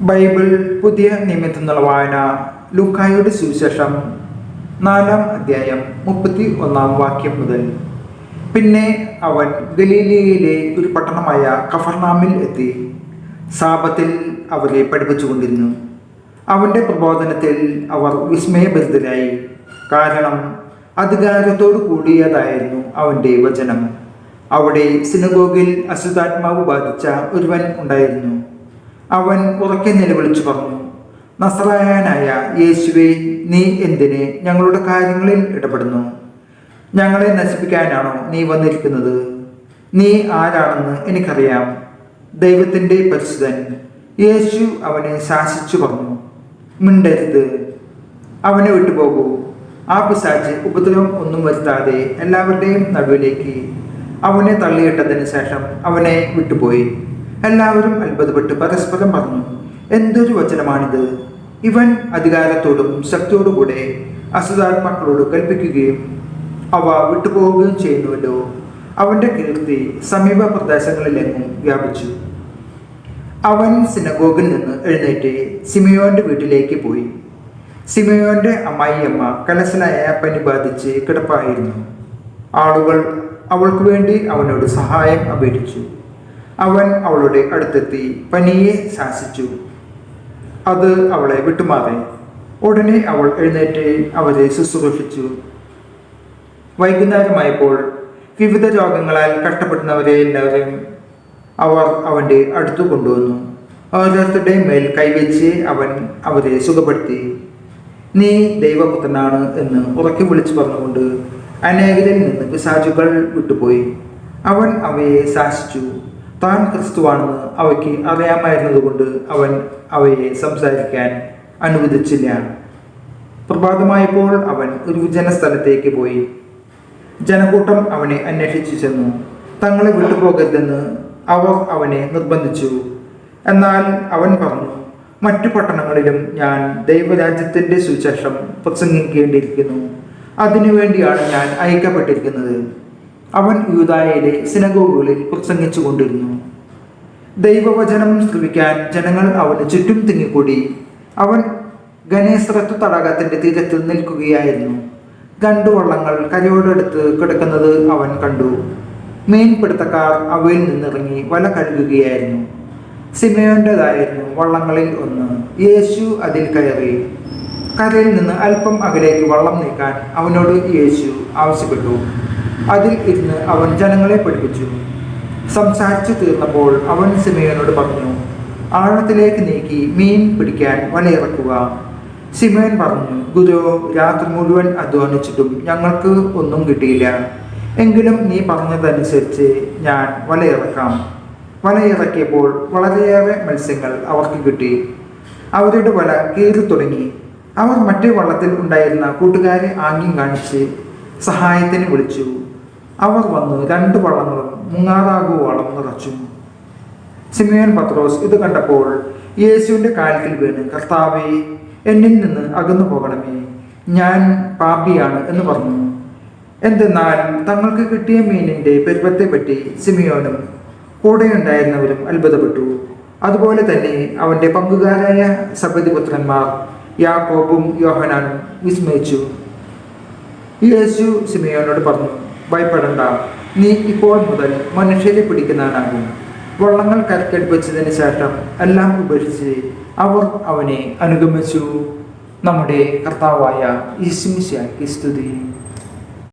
Bible പുതിയ നിയമത്തിനുള്ള വായന ലുക്കായുടെ സുവിശേഷം നാലാം അധ്യായം മുപ്പത്തി ഒന്നാം വാക്യം മുതൽ. പിന്നെ അവൻ ഗലീലയിലെ ഒരു പട്ടണമായ കഫർനാമിൽ എത്തി. സാപത്തിൽ അവരെ പഠിപ്പിച്ചുകൊണ്ടിരുന്നു. അവന്റെ പ്രബോധനത്തിൽ അവർ വിസ്മയഭരിതരായി. കാരണം അധികാരത്തോടു കൂടിയതായിരുന്നു അവന്റെ വചനം. അവിടെ സിനഗോഗിൽ അശുദ്ധാത്മാവ് ബാധിച്ച ഒരുവൻ ഉണ്ടായിരുന്നു. അവൻ ഉറക്കെ നിലവിളിച്ചു പറഞ്ഞു നസറായനായ യേശുവെ നീ എന്തിന് ഞങ്ങളുടെ കാര്യങ്ങളിൽ ഇടപെടുന്നു? ഞങ്ങളെ നശിപ്പിക്കാനാണോ നീ വന്നിരിക്കുന്നത്? നീ ആരാണെന്ന് എനിക്കറിയാം. ദൈവത്തിന്റെ പരിശുദ്ധൻ. യേശു അവനെ ശാസിച്ചു പറഞ്ഞു മിണ്ടരുത് അവനെ വിട്ടുപോകൂ. ആ പിശാച്ച് ഉപദ്രവം ഒന്നും വരുത്താതെ എല്ലാവരുടെയും നടുവിലേക്ക് അവനെ തള്ളിയിട്ടതിന് ശേഷം അവനെ വിട്ടുപോയി. എല്ലാവരും അത്ഭുതപ്പെട്ട്. പരസ്പരം പറഞ്ഞു എന്തൊരു വചനമാണിത്? ഇവൻ അധികാരത്തോടും ശക്തിയോടുകൂടെ അസുതാത്മാക്കളോട് കൽപ്പിക്കുകയും അവ വിട്ടുപോവുകയും ചെയ്യുന്നുവല്ലോ. അവന്റെ കീർത്തി സമീപ പ്രദേശങ്ങളിലെങ്ങും വ്യാപിച്ചു. അവൻ സിനഗോഗിൽ നിന്ന് എഴുന്നേറ്റ് സിമിയോന്റെ വീട്ടിലേക്ക് പോയി. സിമിയോന്റെ അമ്മായിയമ്മ കലശനായ പനി ബാധിച്ച് കിടപ്പായിരുന്നു. ആളുകൾ അവൾക്ക് വേണ്ടി അവനോട് സഹായം അപേക്ഷിച്ചു. അവൻ അവളുടെ അടുത്തെത്തി പനിയെ ശാസിച്ചു. അത് അവളെ വിട്ടുമാറി. ഉടനെ അവൾ എഴുന്നേറ്റ് അവരെ ശുശ്രൂഷിച്ചു. വൈകുന്നേരമായപ്പോൾ വിവിധ രോഗങ്ങളാൽ കഷ്ടപ്പെടുന്നവരെ എല്ലാവരെയും അവർ അവന്റെ അടുത്തു കൊണ്ടുവന്നു. ഓരോരുത്തരുടെ മേൽ കൈവച്ച് അവൻ അവരെ സുഖപ്പെടുത്തി. നീ ദൈവപുത്രനാണ് എന്ന് ഉറക്കി വിളിച്ചു പറഞ്ഞുകൊണ്ട് അനേകരിൽ നിന്ന് പിശാചുകൾ വിട്ടുപോയി. അവൻ അവയെ ശാസിച്ചു. താൻ ക്രിസ്തുവാണെന്ന് അവയ്ക്ക് അറിയാമായിരുന്നതുകൊണ്ട് അവൻ അവയെ സംസാരിക്കാൻ അനുവദിച്ചില്ല. പ്രഭാതമായപ്പോൾ അവൻ ഒരു ജനസ്ഥലത്തേക്ക് പോയി. ജനക്കൂട്ടം അവനെ അന്വേഷിച്ചു ചെന്നു. തങ്ങളെ വിട്ടുപോകരുതെന്ന് അവർ അവനെ നിർബന്ധിച്ചു. എന്നാൽ അവൻ പറഞ്ഞു മറ്റു പട്ടണങ്ങളിലും ഞാൻ ദൈവരാജ്യത്തിന്റെ സുവിശേഷം പ്രസംഗിക്കേണ്ടിയിരിക്കുന്നു. അതിനുവേണ്ടിയാണ് ഞാൻ അയക്കപ്പെട്ടിരിക്കുന്നത്. അവൻ യൂതായയിലെ സിനഗോഗുകളിൽ പ്രസംഗിച്ചു കൊണ്ടിരുന്നു ദൈവവചനം ശ്രമിക്കാൻ ജനങ്ങൾ അവന് ചുറ്റും തിങ്ങിക്കൂടി. അവൻ ഗണേശ്വരത്വ തടാകത്തിന്റെ തീരത്ത് നിൽക്കുകയായിരുന്നു. രണ്ടു വള്ളങ്ങൾ കരയോടടുത്ത് കിടക്കുന്നത് അവൻ കണ്ടു. മീൻപിടുത്തക്കാർ അവയിൽ നിന്നിറങ്ങി വല കഴുകുകയായിരുന്നു. സിമയോന്റെതായിരുന്നു വള്ളങ്ങളിൽ ഒന്ന്. യേശു അതിൽ കയറി. കരയിൽ നിന്ന് അല്പം അകലേക്ക് വള്ളം നീക്കാൻ അവനോട് യേശു ആവശ്യപ്പെട്ടു. അതിൽ ഇരുന്ന് അവൻ ജനങ്ങളെ പഠിപ്പിച്ചു. സംസാരിച്ചു തീർന്നപ്പോൾ അവൻ സിമയോനോട് പറഞ്ഞു ആഴത്തിലേക്ക് നീക്കി മീൻ പിടിക്കാൻ വലയിറക്കുക. സിമയൻ പറഞ്ഞു ഗുരു രാത്രി മുഴുവൻ അധ്വാനിച്ചിട്ടും ഞങ്ങൾക്ക് ഒന്നും കിട്ടിയില്ല. എങ്കിലും നീ പറഞ്ഞതനുസരിച്ച് ഞാൻ വലയിറക്കാം. വലയിറക്കിയപ്പോൾ വളരെയേറെ മത്സ്യങ്ങൾ അവർക്ക് കിട്ടി. അവരുടെ വല കീറി തുടങ്ങി. അവർ മറ്റേ വള്ളത്തിൽ ഉണ്ടായിരുന്ന കൂട്ടുകാരെ ആംഗ്യം കാണിച്ച് സഹായത്തിന് വിളിച്ചു. അവർ വന്ന് രണ്ട് വള്ളങ്ങളും മുങ്ങാറാകുവോളം നിറച്ചു. സിമിയോൻ പത്രോസ് ഇത് കണ്ടപ്പോൾ യേശുവിന്റെ കാലത്തിൽ വീണ് കർത്താവെ എന്നിൽ നിന്ന് അകന്നു പോകണമേ ഞാൻ പാപിയാണ് എന്ന് പറഞ്ഞു. എന്തെന്നാൽ തങ്ങൾക്ക് കിട്ടിയ മീനിന്റെ പെരുപ്പത്തെ പറ്റി സിമിയോനും കൂടെയുണ്ടായിരുന്നവരും അത്ഭുതപ്പെട്ടു. അതുപോലെ തന്നെ അവന്റെ പങ്കുകാരായ സബദിപുത്രന്മാർ യാക്കോബും യോഹനാനും വിസ്മയിച്ചു. യേശു സിമിയോനോട് പറഞ്ഞു ഭയപ്പെടണ്ട. നീ ഇപ്പോൾ മുതൽ മനുഷ്യരെ പിടിക്കുന്നവനാകും. വള്ളങ്ങൾ കരക്കടുപ്പിച്ചതിന് ശേഷം എല്ലാം ഉപേക്ഷിച്ച് അവർ അവനെ അനുഗമിച്ചു. നമ്മുടെ കർത്താവായ ഈശ്മിശാക്കി സ്തുതി.